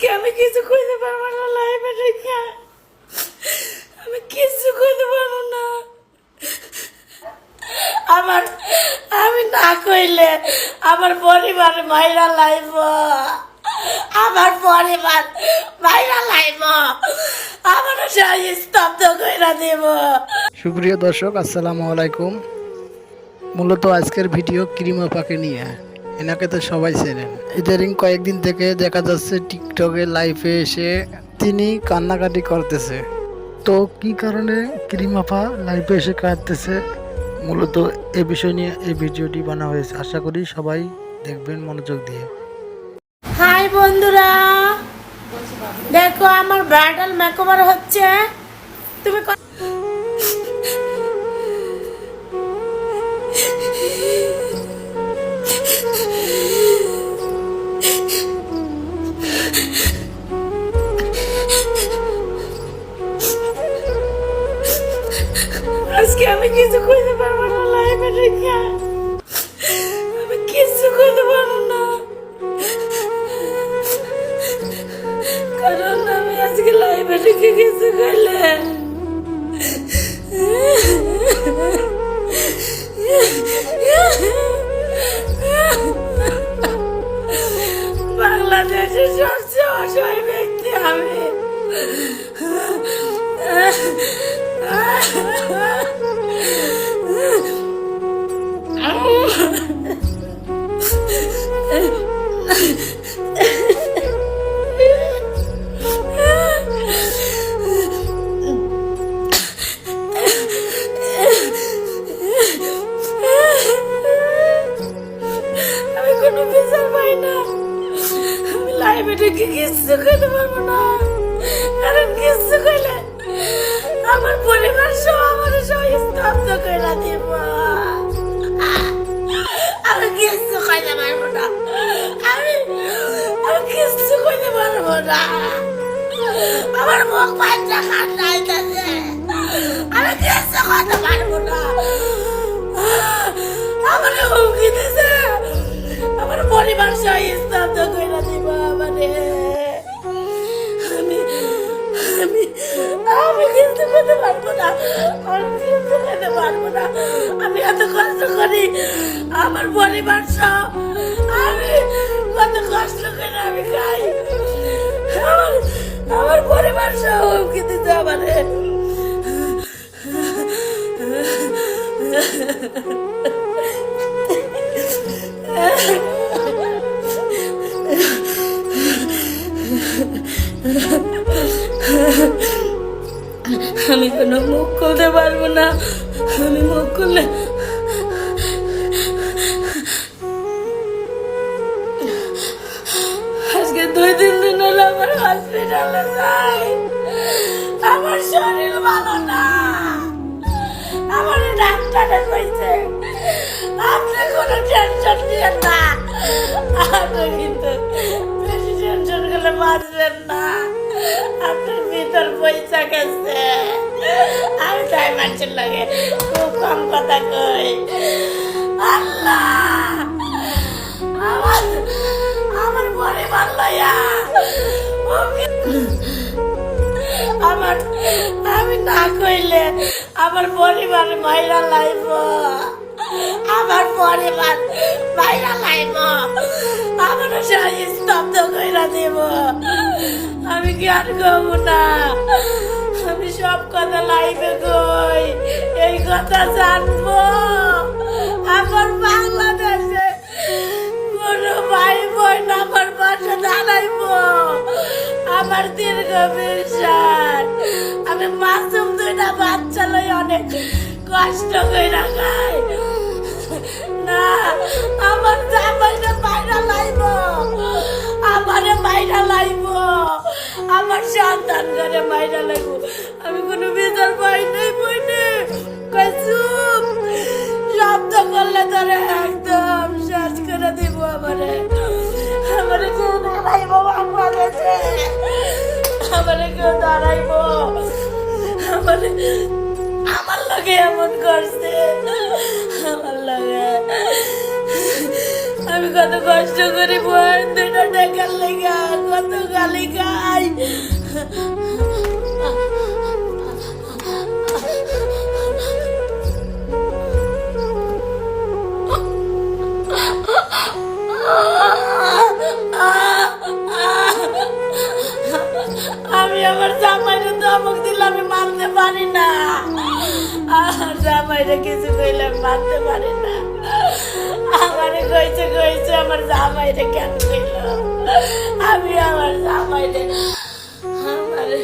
আজকে আমি কিছু কইতে পারব না লাইভে রেখে। আমি কিছু কইতে পারব না। আমার, আমি না কইলে আমার পরিবার মাইরা লাইব। আমার পরিবার মাইরা লাইব। আমার সেই স্তব্ধ কইরা দেব। সুপ্রিয় দর্শক, আসসালামু আলাইকুম। মূলত আজকের ভিডিও ক্রিমা পাকে নিয়ে। এনাকে তো সবাই চেনেন ইদারিং কয়েকদিন থেকে দেখা যাচ্ছে টিকটকে লাইফে এসে তিনি কান্নাকাটি করতেছে। তো কি কারণে ক্রিমাপা লাইফে এসে কাঁদতেছে? মূলত এ বিষয় নিয়ে এই ভিডিওটি বানা হয়েছে। আশা করি সবাই দেখবেন মনোযোগ দিয়ে। হাই বন্ধুরা, দেখো আমার ব্রাইডাল মেকওভার হচ্ছে। তুমি কিছু কইতে পারব না লাইভে রেখে। আমি কিছু কইতে পারব না। কারণ আমি আজকে লাইভে রেখে কিছু কইলে বাংলাদেশের সবচেয়ে অসহায় ব্যক্তি আমি। ঢুকে কিচ্ছু খেতে পারব না। কারণ কিচ্ছু কইলে আমার পরিবার সব আমার সব স্তব্ধ করে দিব। আমি কিচ্ছু খাইতে পারব না। আমি আমি কিচ্ছু কইতে পারব না। আমার মুখ বাচ্চা কান্না আইতাছে আমি কিচ্ছু খাইতে পারব না। দিব আমি আমি আমি কিন্তু করতে পারব না আমি কিন্তু করতে পারব না আমি এত কষ্ট করি আমার পরিবার সহ আমি কত কষ্ট করে আমি খাই আমার পরিবার সহ হুমকি দিতে আমারে আমি কোনো মুখ খুলতে পারব না। আমি মুখ খুললে আজকে দুই, তিন দিন হলো আমার হসপিটালে যাই। আমার শরীর ভালো না। আমার ডাক্তারে কইছে, আপনি কোনো টেনশন নিয়েন না। পয়সা গেছে আমি তাই মানুষের লাগে খুব কম কথা কই আল্লাহ আমার আমার পরিবার ওকে- আমার আমি না কইলে আমার পরিবার মাইরা লাইব আমার পরিবার মাইরা লাইব। আমার সেই স্তব্ধ কইরা দেব। আমি কি আর গব না? আমি সব কথা লাইভে কই? এই কথা জানব। আমার বাংলাদেশে কোনো ভাই বোন আমার পাশে দাঁড়াইব। আমার দীর্ঘ বিশ্বাস। আমি মাসুম দুইটা বাচ্চা লই অনেক কষ্ট করে খাই। না, আমার জামাইটা বাইরা লাইব, আমারে বাইরা লাইব, আমার সন্তান করে বাইরা লাইব। আমি কোনো বিচার পাই নাই বইনে কই চুপ শব্দ করলে তোরে একদম শেষ করে দিব আমারে। আমারে কেউ দাঁড়াইব বাংলাদেশে আমারে কেউ দাঁড়াইব। আমারে আমার লাগে এমন করছে। কত কষ্ট করি বই দুইটা টাকার লেগে, কত গালি খাই। আমি আমার জামাইরে ধমক দিলে আমি মানতে পারি না। আমার জামাইরে কিছু কইলে মানতে পারি না। আমারে কইছে কইছে আমার জামাইরে কেন আমি আমার জামাইরে, আমারে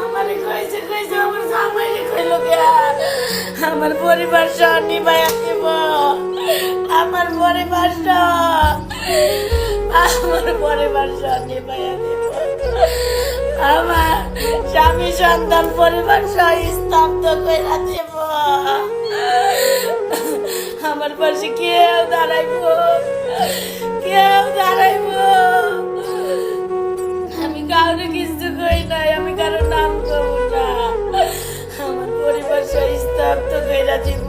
আমারে কইছে কইছে আমার জামাইরে কইল কে? আমার পরিবার সহ নিবাইয়া দিব। আমার পরিবার সহ, আমার পরিবার সহ নিবাইয়া দিব। আমার স্বামী, সন্তান, পরিবার সহ স্তব্ধ কইরা দিব। আমার পাশে কেউ দাঁড়াইব কেউ দাঁড়াইব। আমি কাউরে কিছু কই নাই, আমি কারও নাম কব না। আমার পরিবার সহ স্তব্ধ কইরা দিব।